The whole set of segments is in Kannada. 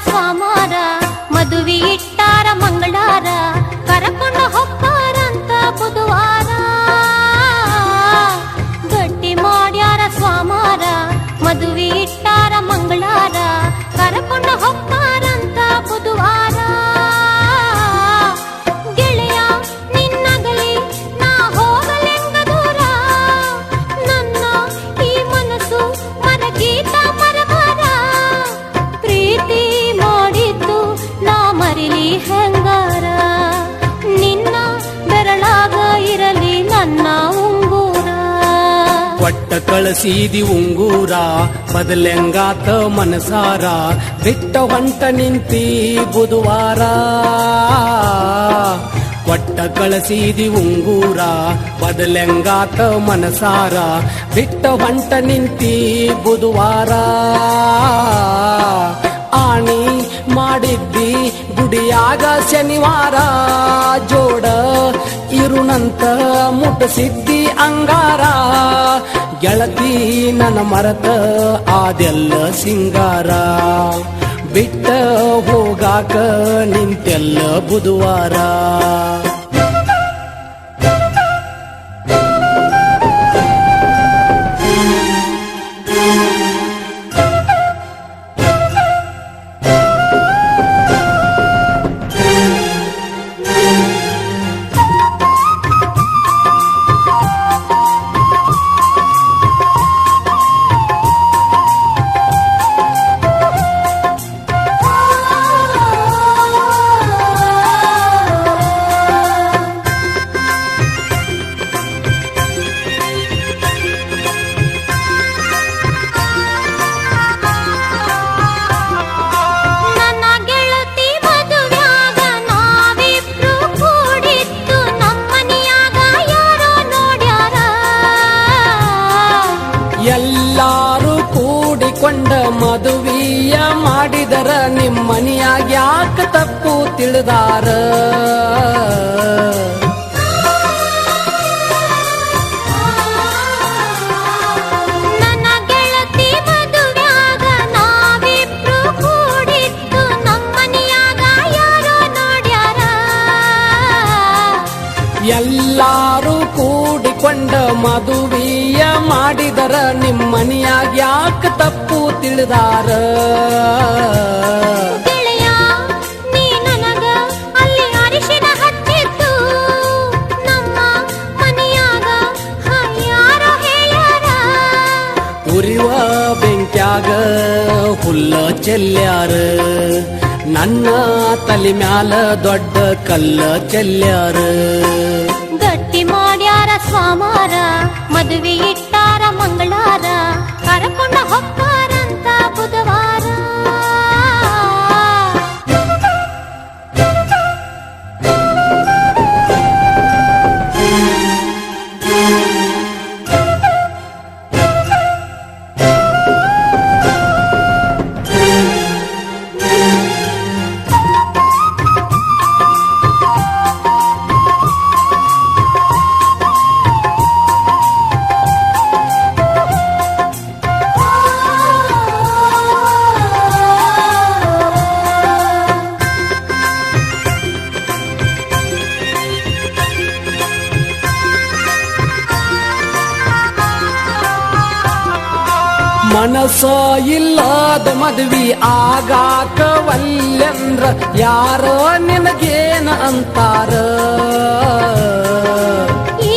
platform ನನ್ನ ಕಳಸೀದಿ ಉಂಗೂರ, ಬದಲೆಂಗಾತ ಮನಸಾರ ಬಿಟ್ಟ ಹೊಂಟ ನಿಂತಿ ಬುಧವಾರ. ಕೊಟ್ಟ ಕಳಸೀದಿ ಉಂಗೂರ, ಬದಲೆಂಗಾತ ಮನಸಾರ ಬಿಟ್ಟ ಹೊಂಟ ನಿಂತಿ ಬುಧವಾರ. ಆಣಿ ಮಾಡಿದ್ದಿ ಗುಡಿಯಾಗ ಶನಿವಾರ, ಜೋಡ ಇರುನಂತ ಮುಟ್ಟಸಿದ್ದಿ ಅಂಗಾರ. ಗೆಳತಿ ನನ್ನ ಮರತ ಆದೆಲ್ಲ ಸಿಂಗಾರ. ಬಿಟ್ಟ ಹೋಗಾಕ ನಿಂತೆಲ್ಲ ಬುಧವಾರ. ಕೂಡಿಕೊಂಡ ಮದುವಿಯ ಮಾಡಿದರ ನಿಮ್ಮನಿಯಾಗ ಯಾಕ ತಪ್ಪು ತಿಳಿದಾರ? ಎಲ್ಲಾರು ಕೂಡಿಕೊಂಡ ಮದುವಿಯ ಮಾಡಿದರ ನಿಮ್ಮನಿಯಾಗ ಯಾಕ ತಪ್ಪು ತಿಳಿದಾರ? ಉರಿವ ಬೆಂಕ್ಯಾಗ ಹುಲ್ಲ ಚೆಲ್ಯಾರ. ನನ್ನ ತಲೆ ಮ್ಯಾಲ ದೊಡ್ಡ ಕಲ್ಲ ಚೆಲ್ಯಾರ. ಗಟ್ಟಿ ಮಾಡ್ಯಾರ ಸ್ವಾಮಾರ ಮದುವೆ ಇಟ್ಟಾರ ಮಂಗಳಾರ 那好 ಮನಸ್ಸ ಇಲ್ಲದ ಮದ್ವಿ ಆಗಾಕ ವಲ್ಯಂದ್ರ ಯಾರ ನಿನಗೇನ ಅಂತಾರ? ಈ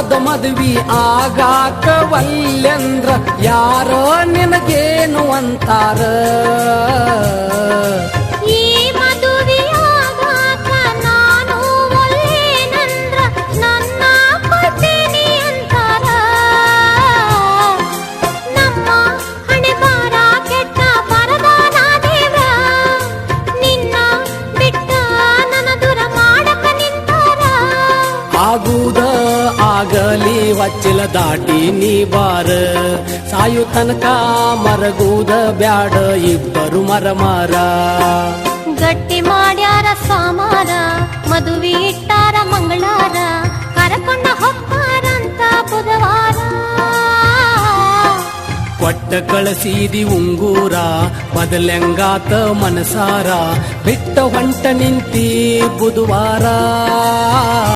ಇಲ್ಲದ ಮದ್ವಿ ಆಗಾಕ ವಲ್ಯಂದ್ರ ಯಾರೋ ನಿನಗೇನು ಅಂತಾರ? ವಚ್ಚಲ ದಾಟಿ ನೀ ಬಾರ ಸಾಯು ತನಕ ಮರಗುದ ಬ್ಯಾಡ ಇಬ್ಬರು ಮರ ಮಾರ ಗಟ್ಟಿ ಮಾಡ್ಯಾರ ಸಾಮಾರ ಮದುವೆ ಇಟ್ಟಾರ ಮಂಗಳಾರ ಕರಕೊಂಡ ಹೊಕ್ಕಾರಂತ ಬುಧವಾರ ಕೊಟ್ಟ ಕಳಸೀದಿ ಉಂಗೂರ ಬದಲೆಂಗಾತ ಮನಸಾರ ಬಿಟ್ಟ ಹೊಂಟ ನಿಂತಿ ಬುಧವಾರ